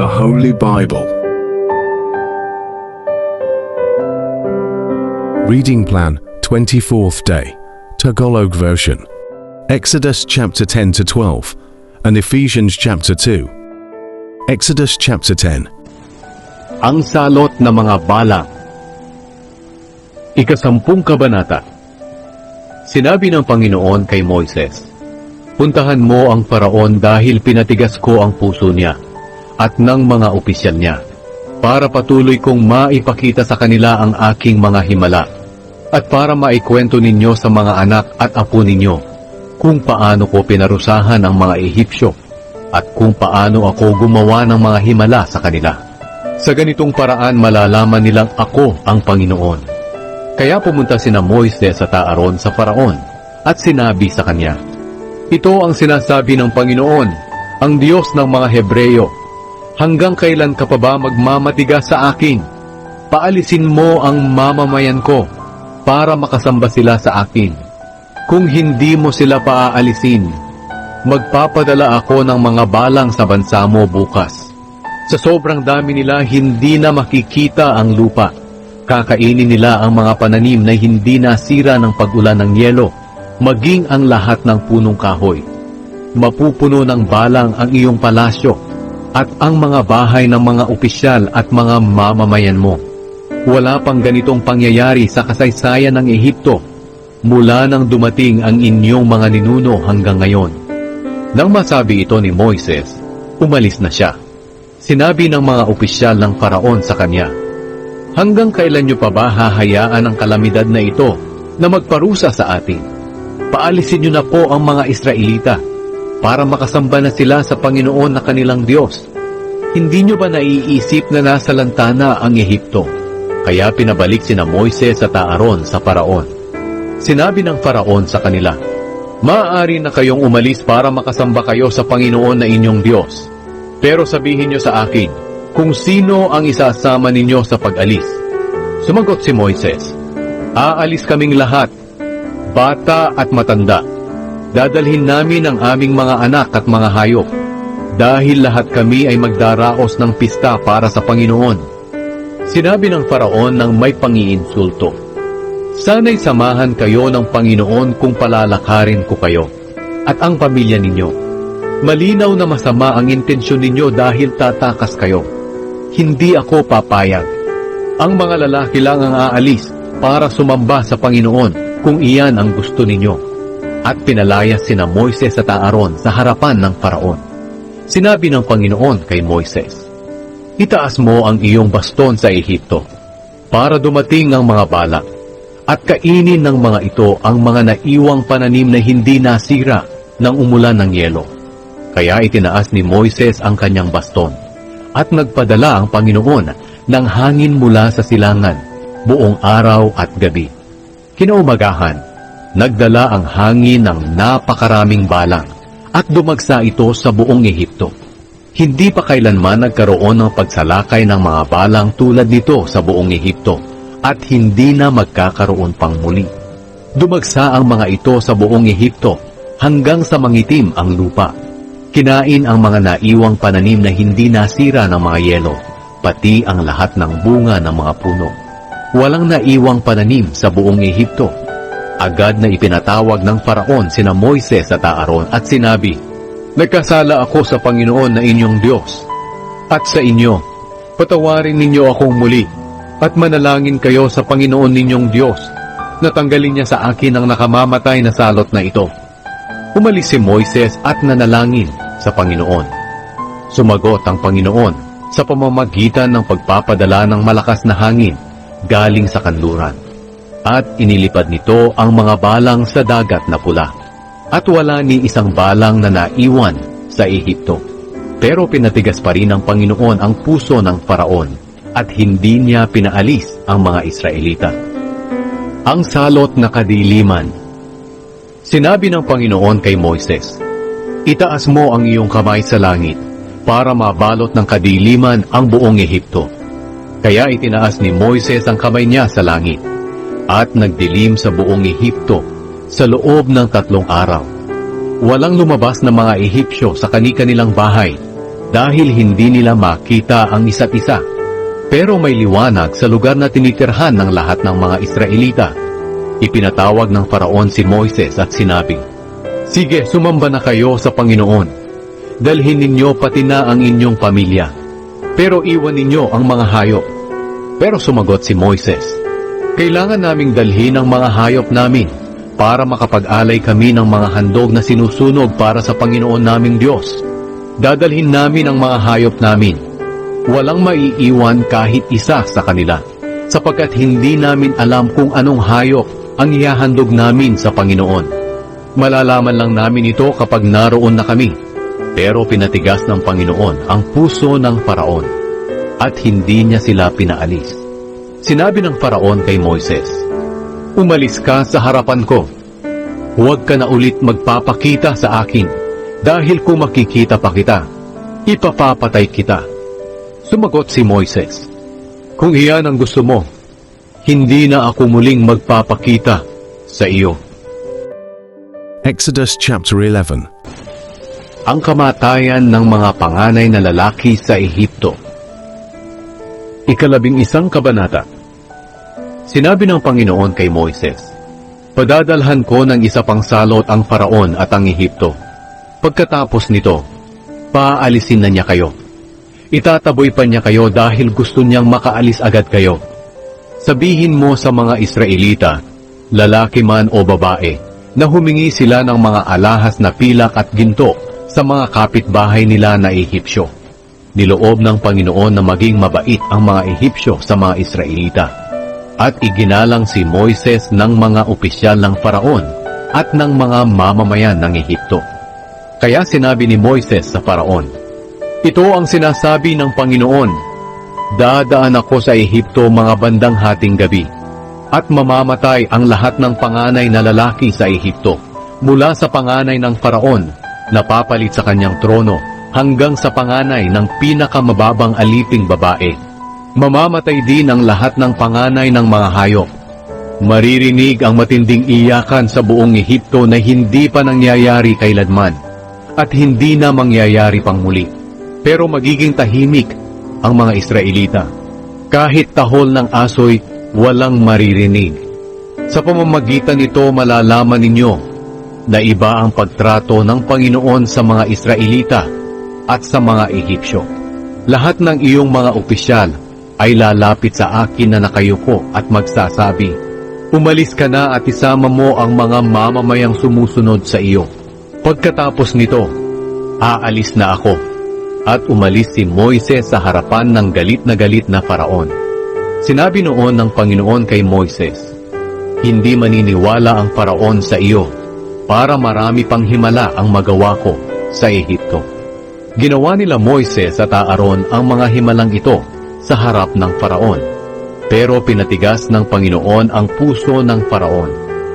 the Holy Bible. Reading Plan 24th Day, Tagalog Version. Exodus chapter 10 to 12 and Ephesians chapter 2. Exodus chapter 10. Ang salot ng mga balang. Ikasampung kabanata. Sinabi ng Panginoon kay Moises, Puntahan mo ang paraon dahil pinatigas ko ang puso niya at ng mga opisyal niya para patuloy kong maipakita sa kanila ang aking mga himala at para maikwento ninyo sa mga anak at apo ninyo kung paano ko pinarusahan ang mga Ehipsyo at kung paano ako gumawa ng mga himala sa kanila. Sa ganitong paraan malalaman nilang ako ang Panginoon. Kaya pumunta sina Moises sa Taaron sa Paraon at sinabi sa kanya, Ito ang sinasabi ng Panginoon, ang Diyos ng mga Hebreyo. Hanggang kailan ka pa ba magmamatigas sa akin? Paalisin mo ang mamamayan ko para makasamba sila sa akin. Kung hindi mo sila paaalisin, magpapadala ako ng mga balang sa bansa mo bukas. Sa sobrang dami nila, hindi na makikita ang lupa. Kakainin nila ang mga pananim na hindi nasira ng pag-ulan ng yelo, maging ang lahat ng punong kahoy. Mapupuno ng balang ang iyong palasyo at ang mga bahay ng mga opisyal at mga mamamayan mo. Wala pang ganitong pangyayari sa kasaysayan ng Ehipto mula nang dumating ang inyong mga ninuno hanggang ngayon. Nang masabi ito ni Moises, umalis na siya. Sinabi ng mga opisyal ng paraon sa kanya, Hanggang kailan niyo pa ba hahayaan ang kalamidad na ito na magparusa sa atin? Paalisin niyo na po ang mga Israelita para makasamba na sila sa Panginoon na kanilang Diyos. Hindi niyo ba naiisip na nasa lantana ang Ehipto? Kaya pinabalik sina Moises sa Taaron sa Paraon. Sinabi ng Faraon sa kanila, Maaari na kayong umalis para makasamba kayo sa Panginoon na inyong Diyos. Pero sabihin niyo sa akin, kung sino ang isasama ninyo sa pag-alis. Sumagot si Moises, Aalis kaming lahat, bata at matanda. Dadalhin namin ang aming mga anak at mga hayop, dahil lahat kami ay magdaraos ng pista para sa Panginoon. Sinabi ng Faraon ng may pangiinsulto, Sana'y samahan kayo ng Panginoon kung palalakarin ko kayo, at ang pamilya ninyo. Malinaw na masama ang intensyon ninyo dahil tatakas kayo. Hindi ako papayag. Ang mga lalaki lang ang aalis para sumamba sa Panginoon kung iyan ang gusto ninyo. At pinalayas sina Moises sa Taaron sa harapan ng Paraon. Sinabi ng Panginoon kay Moises, Itaas mo ang iyong baston sa Ehipto para dumating ang mga balak at kainin ng mga ito ang mga naiwang pananim na hindi nasira ng umulan ng yelo. Kaya itinaas ni Moises ang kanyang baston at nagpadala ang Panginoon ng hangin mula sa silangan buong araw at gabi. Kinaumagahan, nagdala ang hangin ng napakaraming balang at dumagsa ito sa buong Ehipto. Hindi pa kailanman nagkaroon ng pagsalakay ng mga balang tulad nito sa buong Ehipto at hindi na magkakaroon pang muli. Dumagsa ang mga ito sa buong Ehipto hanggang sa mangitim ang lupa. Kinain ang mga naiwang pananim na hindi nasira ng mga yelo, pati ang lahat ng bunga ng mga puno. Walang naiwang pananim sa buong Ehipto. Agad na ipinatawag ng Faraon sina Moises at Aaron at sinabi, Nagkasala ako sa Panginoon na inyong Diyos. At sa inyo, patawarin ninyo akong muli at manalangin kayo sa Panginoon ninyong Diyos na tanggalin niya sa akin ang nakamamatay na salot na ito. Umalis si Moises at nanalangin sa Panginoon. Sumagot ang Panginoon sa pamamagitan ng pagpapadala ng malakas na hangin galing sa kanluran. At inilipad nito ang mga balang sa dagat na pula. At wala ni isang balang na naiwan sa Ehipto. Pero pinatigas pa rin ng Panginoon ang puso ng Faraon at hindi niya pinaalis ang mga Israelita. Ang salot na kadiliman Sinabi ng Panginoon kay Moises, Itaas mo ang iyong kamay sa langit para mabalot ng kadiliman ang buong Ehipto. Kaya itinaas ni Moises ang kamay niya sa langit at nagdilim sa buong Ehipto sa loob ng tatlong araw. Walang lumabas na mga Ehipsyo sa kani-kanilang bahay dahil hindi nila makita ang isa't isa. Pero may liwanag sa lugar na tinitirhan ng lahat ng mga Israelita. Ipinatawag ng Faraon si Moises at sinabi, Sige, sumamba na kayo sa Panginoon. Dalhin ninyo pati na ang inyong pamilya. Pero iwan ninyo ang mga hayop. Pero sumagot si Moises, Kailangan naming dalhin ang mga hayop namin para makapag-alay kami ng mga handog na sinusunog para sa Panginoon naming Diyos. Dadalhin namin ang mga hayop namin. Walang maiiwan kahit isa sa kanila, sapagkat hindi namin alam kung anong hayop ang ihahandog namin sa Panginoon. Malalaman lang namin ito kapag naroon na kami. Pero pinatigas ng Panginoon ang puso ng Faraon at hindi niya sila pinaalis. Sinabi ng Faraon kay Moises, Umalis ka sa harapan ko. Huwag ka na ulit magpapakita sa akin dahil kung makikita pa kita, ipapapatay kita. Sumagot si Moises, Kung iyan ang gusto mo, hindi na ako muling magpapakita sa iyo. Exodus chapter 11. Ang kamatayan ng mga panganay na lalaki sa Ehipto. Ikalabing isang kabanata. Sinabi ng Panginoon kay Moises, Padadalhan ko ng isa pang salot ang Faraon at ang Ehipto. Pagkatapos nito, paalisin na niya kayo. Itataboy pa niya kayo dahil gusto niyang makaalis agad kayo. Sabihin mo sa mga Israelita, lalaki man o babae, na humingi sila ng mga alahas na pilak at ginto sa mga kapitbahay nila na Ehipsyo. Niloob ng Panginoon na maging mabait ang mga Ehipsyo sa mga Israelita. At iginalang si Moises ng mga opisyal ng Faraon at ng mga mamamayan ng Ehipto. Kaya sinabi ni Moises sa Faraon, Ito ang sinasabi ng Panginoon, Dadaan ako sa Ehipto mga bandang hating gabi, at mamamatay ang lahat ng panganay na lalaki sa Ehipto, mula sa panganay ng Faraon, na papalit sa kanyang trono, hanggang sa panganay ng pinakamababang aliping babae. Mamamatay din ang lahat ng panganay ng mga hayop. Maririnig ang matinding iyakan sa buong Ehipto na hindi pa nangyayari kailanman at hindi na mangyayari pang muli. Pero magiging tahimik ang mga Israelita. Kahit tahol ng asoy, walang maririnig. Sa pamamagitan nito malalaman ninyo na iba ang pagtrato ng Panginoon sa mga Israelita at sa mga Ehipsyo. Lahat ng iyong mga opisyal ay lalapit sa akin na nakayuko at magsasabi, Umalis ka na at isama mo ang mga mamamayang sumusunod sa iyo. Pagkatapos nito, aalis na ako. At umalis si Moises sa harapan ng galit na galit na Faraon. Sinabi noon ng Panginoon kay Moises, Hindi maniniwala ang Faraon sa iyo, para marami pang himala ang magawa ko sa Ehipto. Ginawa nila Moises at Aaron ang mga himalang ito sa harap ng Faraon. Pero pinatigas ng Panginoon ang puso ng Faraon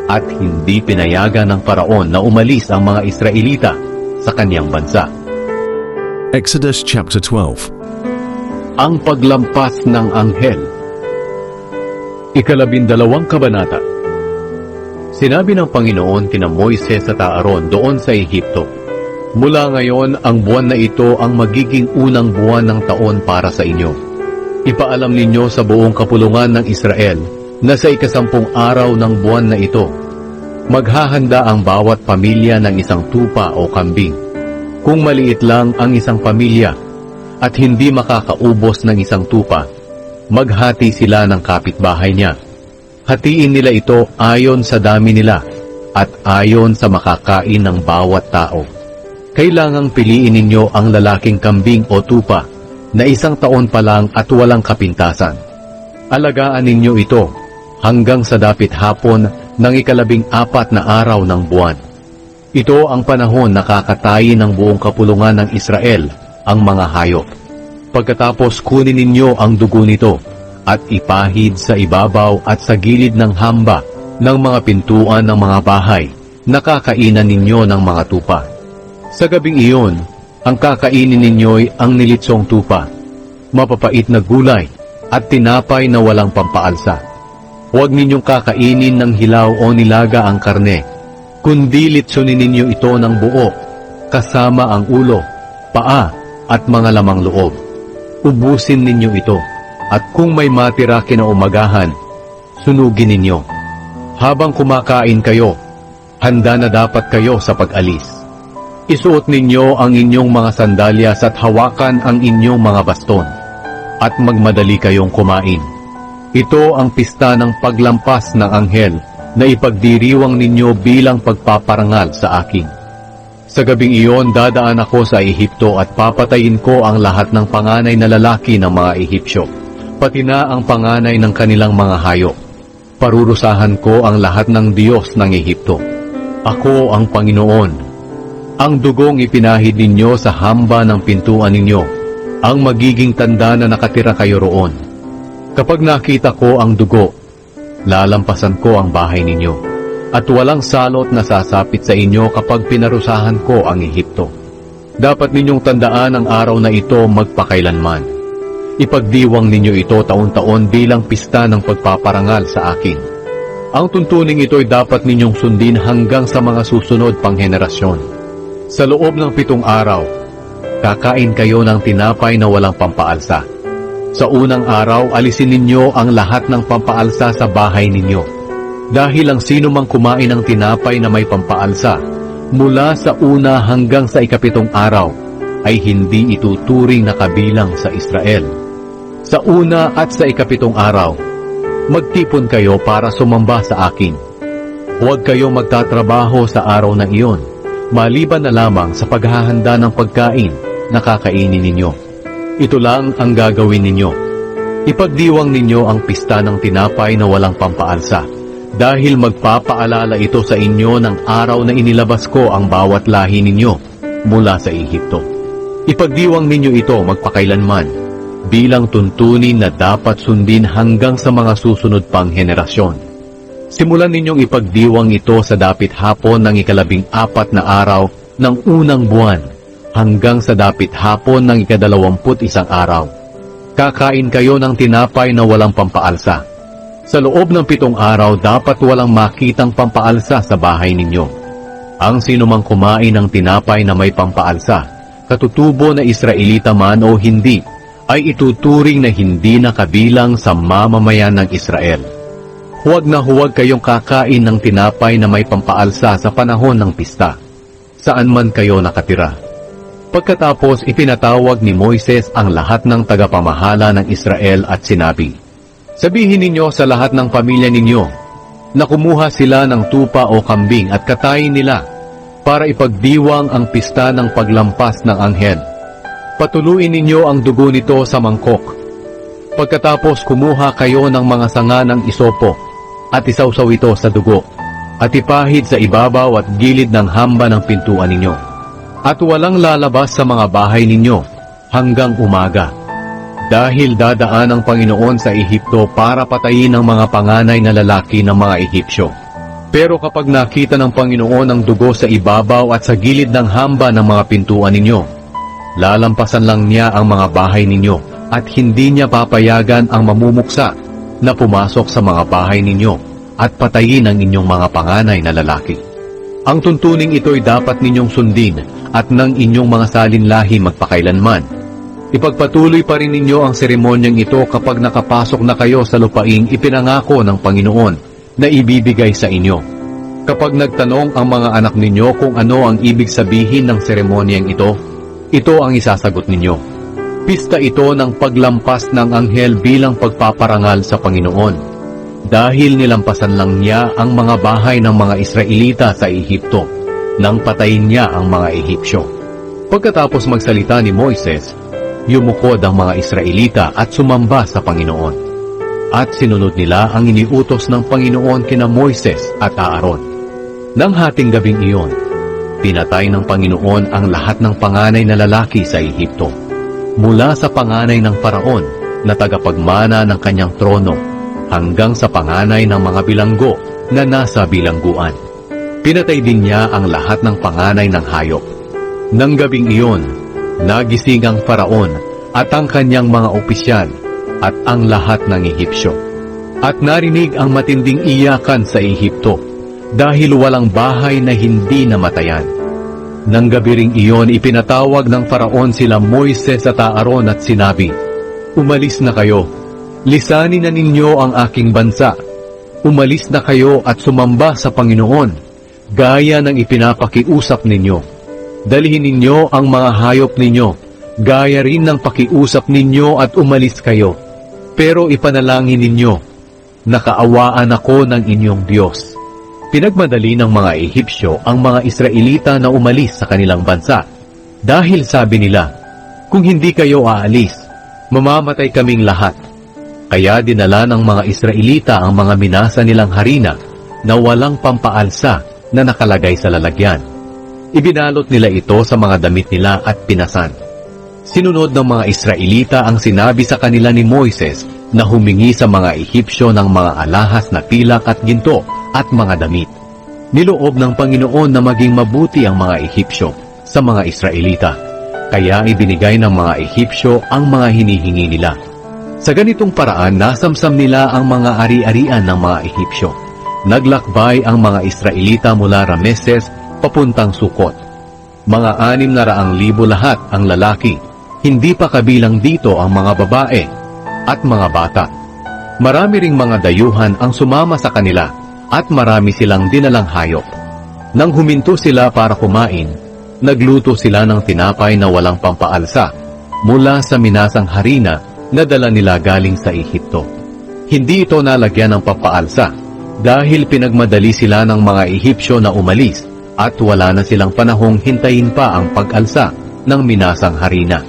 at hindi pinayagan ng Faraon na umalis ang mga Israelita sa kanyang bansa. Exodus chapter 12. Ang paglampas ng anghel. Ikalabindalawang kabanata. Sinabi ng Panginoon kina Moises at Aaron doon sa Ehipto, Mula ngayon, ang buwan na ito ang magiging unang buwan ng taon para sa inyo. Ipaalam ninyo sa buong kapulungan ng Israel na sa ikasampung araw ng buwan na ito, maghahanda ang bawat pamilya ng isang tupa o kambing. Kung maliit lang ang isang pamilya at hindi makakaubos ng isang tupa, maghati sila ng kapitbahay niya. Hatiin nila ito ayon sa dami nila at ayon sa makakain ng bawat tao. Kailangang piliin ninyo ang lalaking kambing o tupa na isang taon pa lang at walang kapintasan. Alagaan ninyo ito hanggang sa dapit hapon ng ikalabing apat na araw ng buwan. Ito ang panahon na kakatayin ng buong kapulungan ng Israel ang mga hayop. Pagkatapos kunin ninyo ang dugo nito at ipahid sa ibabaw at sa gilid ng hamba ng mga pintuan ng mga bahay na kakainan ninyo ng mga tupa. Sa gabing iyon, ang kakainin ninyo'y ang nilitsong tupa, mapapait na gulay at tinapay na walang pampaalsa. Huwag ninyong kakainin ng hilaw o nilaga ang karne, kundi litsunin ninyo ito ng buo, kasama ang ulo, paa, at mga lamang loob. Ubusin ninyo ito, at kung may matira kinaumagahan, sunugin ninyo. Habang kumakain kayo, handa na dapat kayo sa pag-alis. Isuot ninyo ang inyong mga sandalyas at hawakan ang inyong mga baston, at magmadali kayong kumain. Ito ang pista ng paglampas ng anghel na ipagdiriwang ninyo bilang pagpaparangal sa akin. Sa gabing iyon, dadaan ako sa Ehipto at papatayin ko ang lahat ng panganay na lalaki ng mga Ehipsyo, pati na ang panganay ng kanilang mga hayop. Parurusahan ko ang lahat ng Diyos ng Ehipto. Ako ang Panginoon. Ang dugong ipinahid ninyo sa hamba ng pintuan ninyo, ang magiging tanda na nakatira kayo roon. Kapag nakita ko ang dugo, lalampasan ko ang bahay ninyo at walang salot na sasapit sa inyo kapag pinarusahan ko ang Ehipto. Dapat ninyong tandaan ang araw na ito magpakailanman. Ipagdiwang ninyo ito taon-taon bilang pista ng pagpaparangal sa akin. Ang tuntuning ito ay dapat ninyong sundin hanggang sa mga susunod pang henerasyon. Sa loob ng pitong araw, kakain kayo ng tinapay na walang pampaalsa. Sa unang araw, alisin ninyo ang lahat ng pampaalsa sa bahay ninyo dahil ang sino mang kumain ng tinapay na may pampaalsa, mula sa una hanggang sa ikapitong araw, ay hindi ituturing na kabilang sa Israel. Sa una at sa ikapitong araw, magtipon kayo para sumamba sa akin. Huwag kayo magtatrabaho sa araw na iyon, maliban na lamang sa paghahanda ng pagkain na kakainin ninyo. Ito lang ang gagawin ninyo. Ipagdiwang ninyo ang pista ng tinapay na walang pampaalsa dahil magpapaalala ito sa inyo ng araw na inilabas ko ang bawat lahi ninyo mula sa Ehipto. Ipagdiwang ninyo ito magpakailanman bilang tuntunin na dapat sundin hanggang sa mga susunod pang henerasyon. Simulan ninyong ipagdiwang ito sa dapit hapon ng ikalabing apat na araw ng unang buwan hanggang sa dapit hapon ng ikadalawamput isang araw. Kakain kayo ng tinapay na walang pampaalsa sa loob ng pitong araw, dapat walang makitang pampaalsa sa bahay ninyo. Ang sinumang kumain ng tinapay na may pampaalsa, katutubo na Israelita man o hindi, ay ituturing na hindi na kabilang sa mamamayan ng Israel. Huwag na huwag kayong kakain ng tinapay na may pampaalsa sa panahon ng pista, saan man kayo nakatira. Pagkatapos ipinatawag ni Moises ang lahat ng tagapamahala ng Israel at sinabi, Sabihin ninyo sa lahat ng pamilya ninyo na kumuha sila ng tupa o kambing at katayin nila para ipagdiwang ang pista ng paglampas ng anghel. Patuluin ninyo ang dugo nito sa mangkok. Pagkatapos kumuha kayo ng mga sanga ng isopo at isawsaw ito sa dugo at ipahid sa ibabaw at gilid ng hamba ng pintuan ninyo. At walang lalabas sa mga bahay ninyo hanggang umaga dahil dadaan ang Panginoon sa Ehipto para patayin ang mga panganay na lalaki ng mga Ehipsyo. Pero kapag nakita ng Panginoon ang dugo sa ibabaw at sa gilid ng hamba ng mga pintuan ninyo, lalampasan lang niya ang mga bahay ninyo at hindi niya papayagan ang mamumuksa na pumasok sa mga bahay ninyo at patayin ang inyong mga panganay na lalaki. Ang tuntuning ito'y dapat ninyong sundin at ng inyong mga salinlahi magpakailanman Ipagpatuloy pa rin ninyo ang seremonyang ito kapag nakapasok na kayo sa lupaing ipinangako ng Panginoon na ibibigay sa inyo. Kapag nagtanong ang mga anak ninyo kung ano ang ibig sabihin ng seremonyang ito, ito ang isasagot ninyo. Pista ito ng paglampas ng anghel bilang pagpaparangal sa Panginoon. Dahil nilampasan lang niya ang mga bahay ng mga Israelita sa Ehipto nang patayin niya ang mga Ehipsyo. Pagkatapos magsalita ni Moises, yumukod ang mga Israelita at sumamba sa Panginoon. At sinunod nila ang iniutos ng Panginoon kina Moises at Aaron. Nang hating gabing iyon, pinatay ng Panginoon ang lahat ng panganay na lalaki sa Ehipto, mula sa panganay ng paraon na tagapagmana ng kanyang trono hanggang sa panganay ng mga bilanggo na nasa bilangguan. Pinatay din niya ang lahat ng panganay ng hayop. Nang gabing iyon, nagising ang paraon at ang kanyang mga opisyal at ang lahat ng Ehipsyo. At narinig ang matinding iyakan sa Ehipto dahil walang bahay na hindi namatayan. Nang gabi ring iyon, ipinatawag ng faraon sila Moises at Aaron at sinabi, Umalis na kayo. Lisanin na ninyo ang aking bansa. Umalis na kayo at sumamba sa Panginoon, gaya ng ipinapakiusap ninyo. Dalhin ninyo ang mga hayop ninyo, gaya rin ng pakiusap ninyo at umalis kayo. Pero ipanalangin ninyo, nakaawaan ako ng inyong Diyos. Pinagmadali ng mga Ehipsyo ang mga Israelita na umalis sa kanilang bansa. Dahil sabi nila, kung hindi kayo aalis, mamamatay kaming lahat. Kaya dinala ng mga Israelita ang mga minasa nilang harina na walang pampaalsa na nakalagay sa lalagyan. Ibinalot nila ito sa mga damit nila at pinasan. Sinunod ng mga Israelita ang sinabi sa kanila ni Moises na humingi sa mga Ehipsyo ng mga alahas na pilak at ginto at mga damit. Niloob ng Panginoon na maging mabuti ang mga Ehipsyo sa mga Israelita. Kaya ibinigay ng mga Ehipsyo ang mga hinihingi nila. Sa ganitong paraan, nasamsam nila ang mga ari-arian ng mga Ehipsyo. Naglakbay ang mga Israelita mula Rameses papuntang Sukot. Mga anim na raang libo lahat ang lalaki. Hindi pa kabilang dito ang mga babae at mga bata. Marami ring mga dayuhan ang sumama sa kanila at marami silang dinalang hayop. Nang huminto sila para kumain, nagluto sila ng tinapay na walang pampaalsa mula sa minasang harina na dala nila galing sa Ehipto. Hindi ito nalagyan ng pampaalsa dahil pinagmadali sila ng mga Ehipsyo na umalis at wala na silang panahong hintayin pa ang pag-alsa ng minasang harina.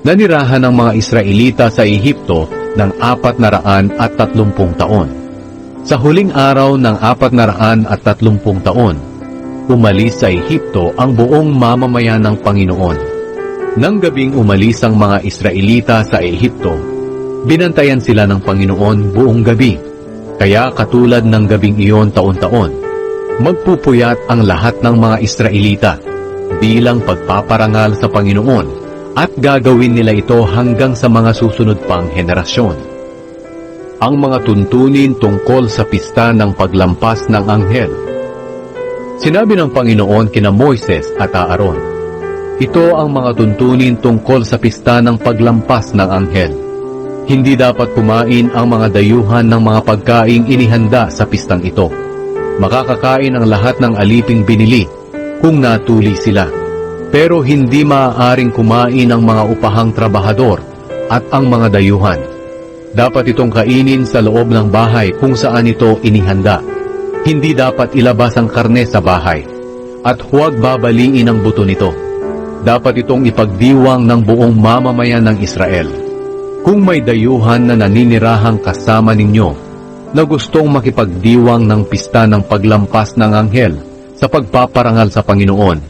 Nanirahan ng mga Israelita sa Ehipto ng apat na raan at tatlumpung taon. Sa huling araw ng apat na raan at tatlumpung taon, umalis sa Ehipto ang buong mamamayan ng Panginoon. Nang gabing umalis ang mga Israelita sa Ehipto, binantayan sila ng Panginoon buong gabi. Kaya katulad ng gabing iyon taon-taon, magpupuyat ang lahat ng mga Israelita bilang pagpaparangal sa Panginoon at gagawin nila ito hanggang sa mga susunod pang henerasyon. Ang mga tuntunin tungkol sa pista ng paglampas ng anghel. Sinabi ng Panginoon kina Moises at Aaron, Ito ang mga tuntunin tungkol sa pista ng paglampas ng anghel. Hindi dapat kumain ang mga dayuhan ng mga pagkaing inihanda sa pistang ito. Makakakain ang lahat ng aliping binili kung natuli sila pero hindi maaaring kumain ang mga upahang trabahador at ang mga dayuhan. Dapat itong kainin sa loob ng bahay kung saan ito inihanda. Hindi dapat ilabas ang karne sa bahay at huwag babaliin ang buto nito. Dapat itong ipagdiwang ng buong mamamayan ng Israel. Kung may dayuhan na naninirahang kasama ninyo na gustong makipagdiwang ng pista ng paglampas ng anghel sa pagpaparangal sa Panginoon,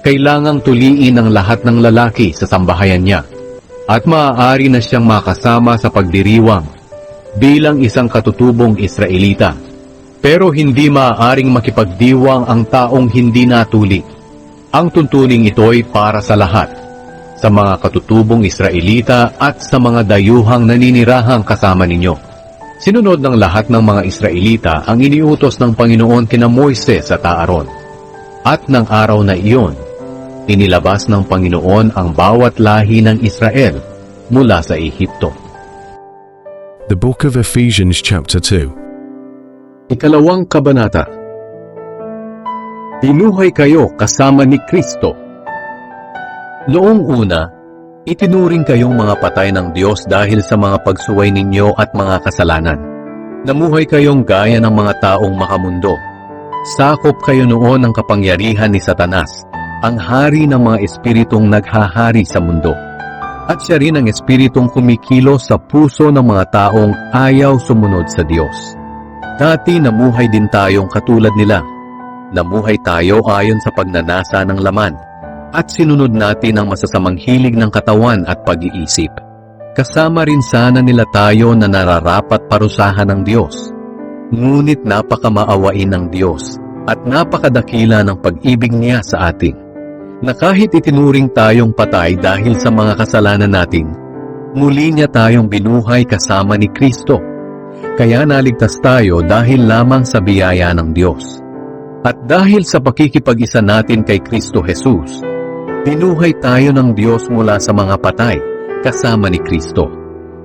kailangang tuliin ang lahat ng lalaki sa sambahayan niya at maaari na siyang makasama sa pagdiriwang bilang isang katutubong Israelita. Pero hindi maaaring makipagdiwang ang taong hindi natuli. Ang tuntuning ito'y para sa lahat, sa mga katutubong Israelita at sa mga dayuhang naninirahang kasama ninyo. Sinunod ng lahat ng mga Israelita ang iniutos ng Panginoon kina Moises at Aaron. At ng araw na iyon, inilabas ng Panginoon ang bawat lahi ng Israel mula sa Ehipto. The Book of Ephesians, chapter 2. Ikalawang kabanata Binuhay kayo kasama ni Kristo. Noong una, itinuring kayong mga patay ng Diyos dahil sa mga pagsuway ninyo at mga kasalanan. Namuhay kayong gaya ng mga taong makamundo. Sakop kayo noon ng kapangyarihan ni Satanas, ang hari ng mga espiritong naghahari sa mundo. At siya rin ang espiritong kumikilos sa puso ng mga taong ayaw sumunod sa Diyos. Dati namuhay din tayong katulad nila. Namuhay tayo ayon sa pagnanasa ng laman at sinunod natin ang masasamang hilig ng katawan at pag-iisip. Kasama rin sana nila tayo na nararapat parusahan ng Diyos. Ngunit napakamaawain ng Diyos at napakadakila ng pag-ibig niya sa atin. Na kahit itinuring tayong patay dahil sa mga kasalanan natin, muli niya tayong binuhay kasama ni Kristo. Kaya naligtas tayo dahil lamang sa biyaya ng Diyos. At dahil sa pakikipag-isa natin kay Kristo Jesus, binuhay tayo ng Diyos mula sa mga patay kasama ni Kristo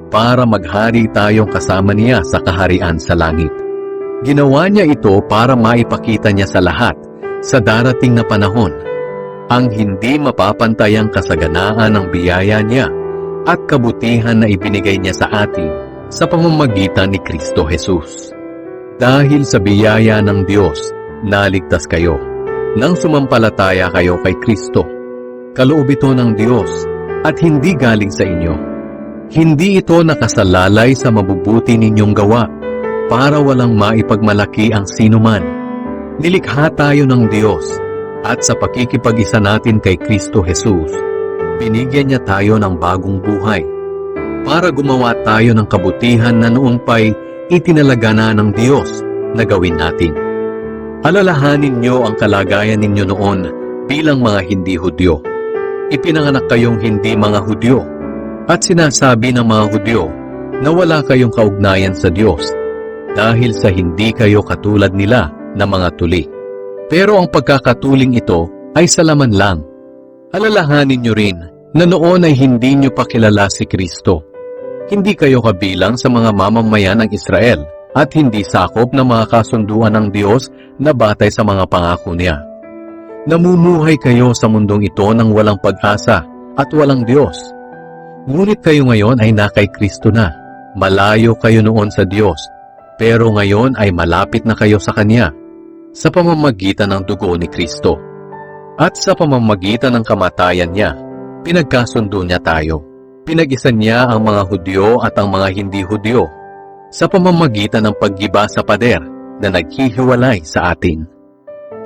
para maghari tayong kasama niya sa kaharian sa langit. Ginawa niya ito para maipakita niya sa lahat sa darating na panahon ang hindi mapapantayang kasaganaan ng biyaya niya at kabutihan na ibinigay niya sa atin sa pamamagitan ni Kristo Jesus. Dahil sa biyaya ng Diyos, naligtas kayo nang sumampalataya kayo kay Kristo. Kaloob ito ng Diyos at hindi galing sa inyo. Hindi ito nakasalalay sa mabubuti ninyong gawa para walang maipagmalaki ang sinuman. Nilikha tayo ng Diyos at sa pakikipag-isa natin kay Kristo Jesus, binigyan niya tayo ng bagong buhay para gumawa tayo ng kabutihan na noon pa'y itinalaga na ng Diyos na gawin natin. Alalahanin niyo ang kalagayan ninyo noon bilang mga hindi Hudyo. Ipinanganak kayong hindi mga Hudyo at sinasabi ng mga Hudyo na wala kayong kaugnayan sa Diyos dahil sa hindi kayo katulad nila na mga tuli. Pero ang pagkakatuling ito ay sa laman lang. Alalahanin niyo rin na noon ay hindi niyo pa kilala si Kristo. Hindi kayo kabilang sa mga mamamayan ng Israel at hindi sakop ng mga kasunduan ng Diyos na batay sa mga pangako niya. Namumuhay kayo sa mundong ito ng walang pag-asa at walang Diyos. Ngunit kayo ngayon ay na kay Kristo na. Malayo kayo noon sa Diyos, pero ngayon ay malapit na kayo sa Kanya sa pamamagitan ng dugo ni Kristo. At sa pamamagitan ng kamatayan niya, pinagkasundo niya tayo. Pinag-isa niya ang mga Hudyo at ang mga hindi Hudyo sa pamamagitan ng paggiba sa pader na naghihiwalay sa atin.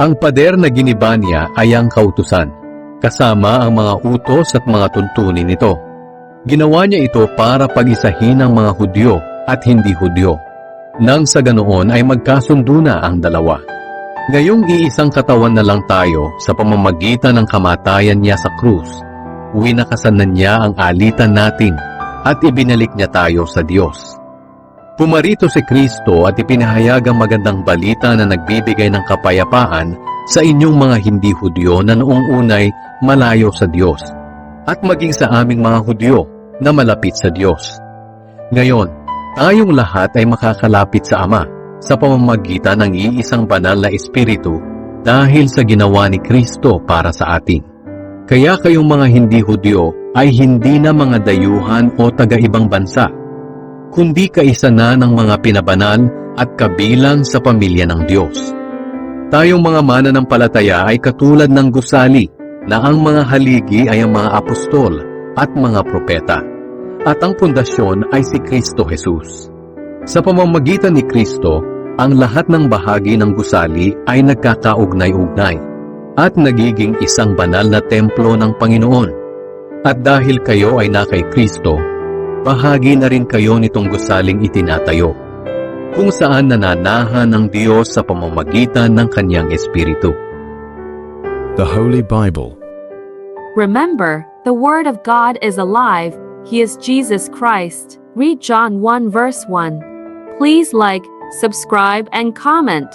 Ang pader na giniba niya ay ang kautusan, kasama ang mga utos at mga tuntunin nito. Ginawa niya ito para pag-isahin ang mga Hudyo at hindi Hudyo. Nang sa ganoon ay magkasundo na ang dalawa. Ngayong iisang katawan na lang tayo sa pamamagitan ng kamatayan niya sa krus, winakasan na niya ang alitan natin at ibinalik niya tayo sa Diyos. Pumarito si Kristo at ipinahayag ang magandang balita na nagbibigay ng kapayapaan sa inyong mga hindi Hudyo na noong unay malayo sa Diyos at maging sa aming mga Hudyo na malapit sa Diyos. Ngayon, tayong lahat ay makakalapit sa Ama sa pamamagitan ng iisang banal na Espiritu dahil sa ginawa ni Kristo para sa atin. Kaya kayong mga hindi Hudyo ay hindi na mga dayuhan o taga-ibang bansa, kundi kaisa na ng mga pinabanal at kabilang sa pamilya ng Diyos. Tayong mga mananampalataya ay katulad ng gusali na ang mga haligi ay ang mga apostol at mga propeta, at ang pundasyon ay si Kristo Jesus. Sa pamamagitan ni Kristo, ang lahat ng bahagi ng gusali ay nagkakaugnay-ugnay at nagiging isang banal na templo ng Panginoon. At dahil kayo ay na kay Kristo, bahagi na rin kayo nitong gusaling itinatayo, kung saan nananahan ng Diyos sa pamamagitan ng Kanyang Espiritu. The Holy Bible. Remember, the Word of God is alive, He is Jesus Christ. Read John 1 verse 1. Please like, subscribe, and comment.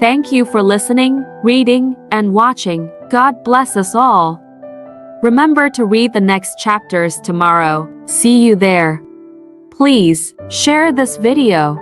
Thank you for listening, reading, and watching. God bless us all. Remember to read the next chapters tomorrow. See you there. Please share this video.